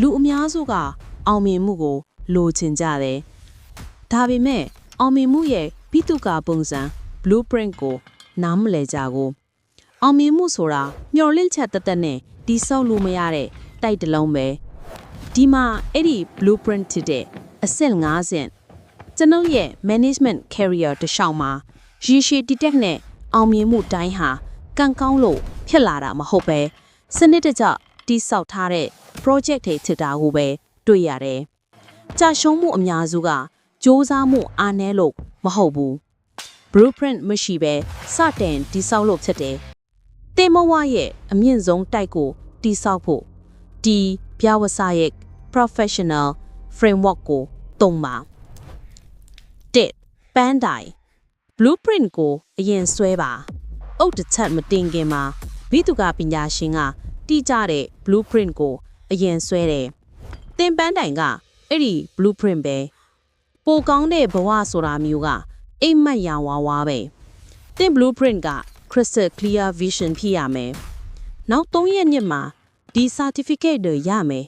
လူအများစုက အောင်မြင်မှုကို လိုချင်ကြတယ်။ဒါပေမဲ့အောင်မြင်မှုရဲ့ပိတုကာပုံစံ blueprint ကိုနားမလည်ကြဘူး။အောင်မြင်မှုဆိုတာမျော်လင့်ချက်တသက်နဲ့တိဆောက်လို့မရတဲ့တိုက်တစ်လုံးပဲ။ဒီမှာအဲ့ဒီ blueprint ဖြစ်တဲ့အဆင့်50ဆင့်ကျွန်ုပ်ရဲ့ management career တစ်လျှောက်မှာရေရှည်တည်တက်နဲ့အောင်မြင်မှုတိုင်းဟာကံကောင်းလို့ဖြစ်လာတာမဟုတ်ပဲစနစ်တကျ တိဆောက်ထားတဲ့ project တွေဖြစ်တာကိုပဲတွေ့ရတယ်။ကြာရှုံးမှုအများစုကစ조사မှုအားနည်းလို့မဟုတ်ဘူး။ blueprint မရှိပဲစတင်တိဆောက်လို့ဖြစ်တယ်။တင်မဝရဲ့အမြင့်ဆုံးတိုက်ကိုတိဆောက်ဖို့ဒီပြဝစာရဲ့ professional framework ကိုသုံးပါတစ်ပန်းတိုင် blueprint ကိုအရင်ဆွဲပါအုတ်တစ်ချက်မတင်ခင်မှာဘိတုကပညာရှင်က တိကျတဲ့ blueprint ကိုအရင်ဆွဲတယ်သင်ပန်းတိုင်ကအဲ့ဒီ blueprint ပဲပိုကောင်းတဲ့ဘဝဆိုတာမျိုးကအိမ်မက်ရောင်ဝါဝါပဲသင် blueprint က crystal clear vision ဖြစ်ရမယ်နောက်3ရက်ညမှာဒီ certificate တွေရမယ်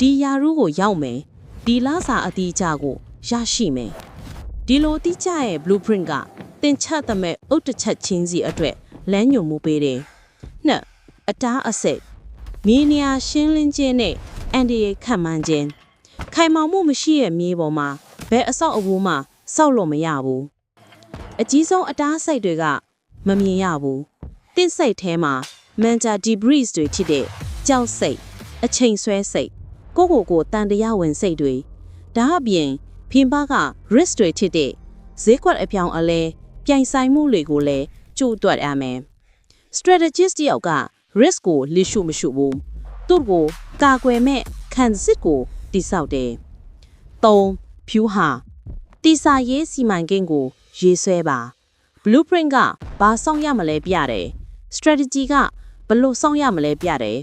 ဒီယာရုကိုရောက်မယ်ဒီလစာအတိအကျကိုရရှိမယ်ဒီလိုတိကျရဲ့ blueprint ကသင်ချက်သမဲ့ဥတ္တချက်ချင်းစီအတွက်လမ်းညွှန်မှုပေးတယ်နှစ်အတားအဆက် မြေနေရာရှင်းလင်းခြင်းနဲ့အန်ဒီရဲ့ခံမှန်းခြင်းခိုင်မာမှုမရှိရဲ့မြေပေါ်မှာဘယ်အဆောက်အဦမှစောက်လို့မရဘူးအကြီးဆုံးအတားစိတ်တွေကမမြင်ရဘူးတင့်စိတ်ထဲမှာ mental debris တွေဖြစ်တဲ့ကြောက်စိတ်အချိန်ဆွဲစိတ်ကိုယ့်ကိုယ်ကိုတန်တရားဝင်စိတ်တွေဒါအပြင်ဖင်ပါက risk တွေဖြစ်တဲ့ဈေးကွက်အပြောင်အလဲပြိုင်ဆိုင်မှုတွေကိုလည်းကြိုးတွက်ရမယ် strategist တယောက်က risk ကိုလစ်ရှုမရှုဘူးသူ့ကိုကာကွယ်မဲ့ခံစစ်ကိုတိဆောက်တယ်3ဖြူဟာတိစာရေးစီမံကိန်းကို ရေးဆွဲပါ blueprint ကဘာဆောင်ရမလဲပြတယ် strategy ကဘယ်လိုဆောင်ရမလဲပြတယ်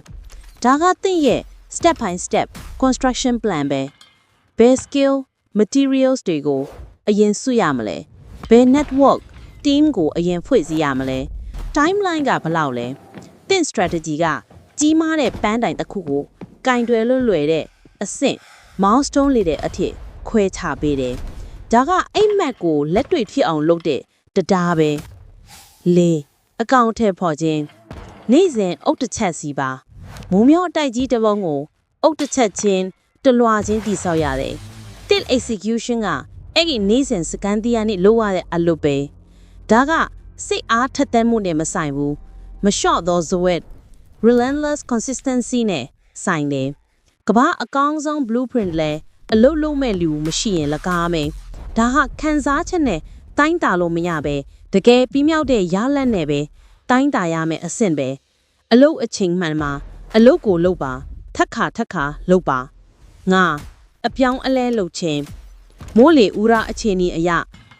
ဒါကသင်ရဲ့ step by step construction plan ပဲဘယ် skill materials တွေကိုအရင်စုရမလဲဘယ် network team ကိုအရင်ဖွဲ့စည်းရမလဲ timeline ကဘယ်လောက်လဲ တင့် strategy ကကြီးမားတဲ့ပန်းတိုင်တစ်ခုကိုကင်တွယ်လွတ်လွယ်တဲ့အဆင့် milestone လေးတဲ့အထစ်ခွဲခြားပေးတယ်ဒါကအိမ်မက်ကိုလက်တွေ့ဖြစ်အောင်လုပ်တဲ့တရားပဲလေးအကောင့်ထဲပေါ်ခြင်းနေ့စဉ်အုတ်တစ်ချက်စီပါမုံမြောအတိုက်ကြီးတစ်ပုံကိုအုတ်တစ်ချက်ချင်းတလွာချင်းတိဆောက်ရတယ်တစ် execution ကအဲ့ဒီနေ့စဉ်စကန်တီးရနဲ့လိုရတဲ့အလုပ်ပဲဒါကစိတ်အားထက်သန်မှုနဲ့မဆိုင်ဘူး မလျှော့သောဇဝက် relentless consistency နဲ့ဆိုင်တယ်ကဘာအကောင်းဆုံး blueprint လဲအလုပ်လုံးမဲ့လူမရှိရင်လကားမယ်ဒါဟာခံစားချက်နဲ့တိုင်းတာလို့မရပဲတကယ်ပြီးမြောက်တဲ့ရလတ်နဲ့ပဲတိုင်းတာရမယ်အဆင့်ပဲအလုပ်အချိန်မှန်မှာအလုပ်ကိုလုပ်ပါထက်ခါထက်ခါလုပ်ပါငါအပြောင်းအလဲလုပ်ခြင်းမိုးလေဦးရအခြေအနေအရ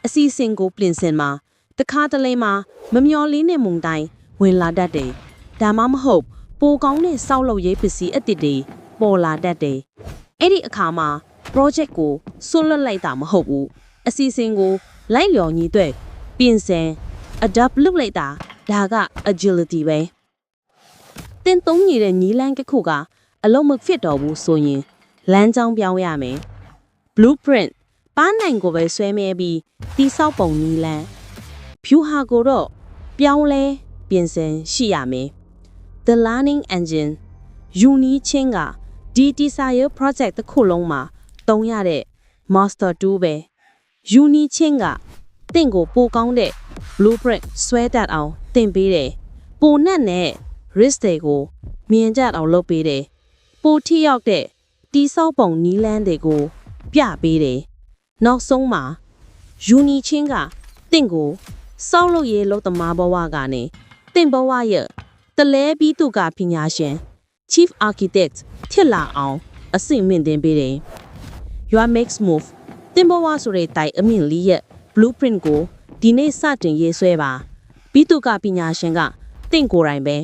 အစီအစဉ်ကိုပြင်ဆင်မှာတခါတလေမှာမမျော်လင်းတဲ့မုန်တိုင်း ဝင်လာတတ်တယ်ဒါမှမဟုတ်ပိုကောင်းတဲ့စောက်လုပ်ရေးပစ္စည်းအသစ်တွေပေါ်လာတတ်တယ်အဲ့ဒီအခါမှာ project ကိုဆွတ်လွတ်လိုက်တာမဟုတ်ဘူးအစီအစဉ်ကိုလိုက်လျော်ညီတွေ့ပြင်ဆင် adapt လုပ်လိုက်တာဒါက agility ပဲတင်သုံးနေတဲ့ညီလန်းတစ်ခုကအလုံးမဖြစ်တော့ဘူးဆိုရင်လမ်းကြောင်းပြောင်းရမယ် blueprint ပန်းနိုင်ကိုပဲဆွဲမဲပြီးတိဆောက်ပုံနီလန်း view ဟာကိုတော့ပြောင်းလဲ ပြင်ဆင်ရှိရမယ် the learning engine ယူနီချင်းကဒီတိစာရ project တစ်ခုလုံးမှာတုံးရတဲ့ master tool ပဲယူနီချင်းကတင့်ကိုပိုကောင်းတဲ့ blueprint ဆွဲတတ်အောင်တင်ပေးတယ်ပိုနက်နဲ့ risk တွေကိုမြင်ကြအောင်လုပ်ပေးတယ်ပိုထိရောက်တဲ့တီးဆောက်ပုံနီးလန်းတွေကို ပြပေးတယ်နောက်ဆုံးမှာယူနီချင်းကတင့်ကိုစောက်လို့ရေးလို့သမားဘဝကနေ တင့်ဘဝရဲ့တလဲပြီးသူကပညာရှင် chief architect ဖြစ်လာအောင်အဆင့်မြင့်တင်ပေးတယ် your makes move တင်ဘဝဆိုတဲ့တိုင်အမြင့်လေးရဲ့ blueprint ကိုဒီနေ့စတင်ရေးဆွဲပါပြီးသူကပညာရှင်ကတင့်ကိုယ်တိုင်ပဲ